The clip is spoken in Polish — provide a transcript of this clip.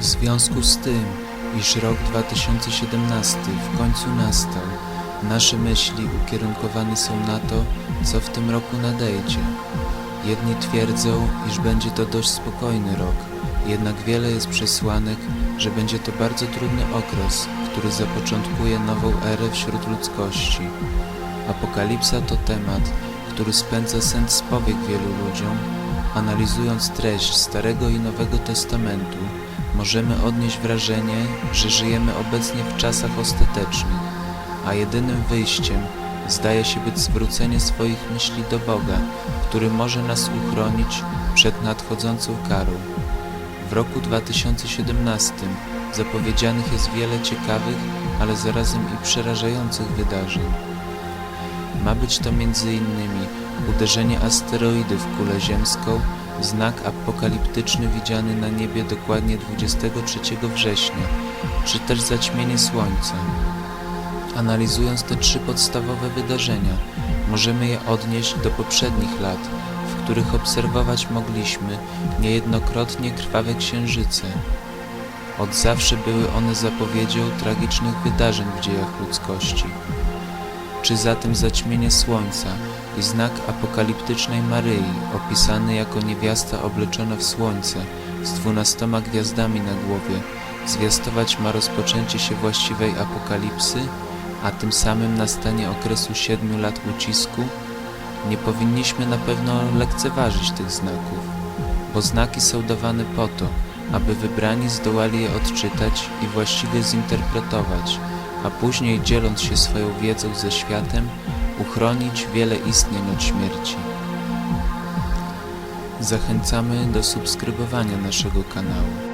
W związku z tym, iż rok 2017 w końcu nastał, nasze myśli ukierunkowane są na to, co w tym roku nadejdzie. Jedni twierdzą, iż będzie to dość spokojny rok, jednak wiele jest przesłanek, że będzie to bardzo trudny okres, który zapoczątkuje nową erę wśród ludzkości. Apokalipsa to temat, który spędza sens z powiek wielu ludziom. Analizując treść Starego i Nowego Testamentu, możemy odnieść wrażenie, że żyjemy obecnie w czasach ostatecznych, a jedynym wyjściem zdaje się być zwrócenie swoich myśli do Boga, który może nas uchronić przed nadchodzącą karą. W roku 2017 zapowiedzianych jest wiele ciekawych, ale zarazem i przerażających wydarzeń. Ma być to m.in. uderzenie asteroidy w kulę ziemską, znak apokaliptyczny widziany na niebie dokładnie 23 września, czy też zaćmienie Słońca. Analizując te trzy podstawowe wydarzenia, możemy je odnieść do poprzednich lat, w których obserwować mogliśmy niejednokrotnie krwawe księżyce. Od zawsze były one zapowiedzią tragicznych wydarzeń w dziejach ludzkości. Czy zatem zaćmienie słońca i znak apokaliptycznej Maryi, opisany jako niewiasta obleczona w słońce z dwunastoma gwiazdami na głowie, zwiastować ma rozpoczęcie się właściwej apokalipsy, a tym samym nastanie okresu siedmiu lat ucisku? Nie powinniśmy na pewno lekceważyć tych znaków, bo znaki są dawane po to, aby wybrani zdołali je odczytać i właściwie zinterpretować, a później dzieląc się swoją wiedzą ze światem, uchronić wiele istnień od śmierci. Zachęcamy do subskrybowania naszego kanału.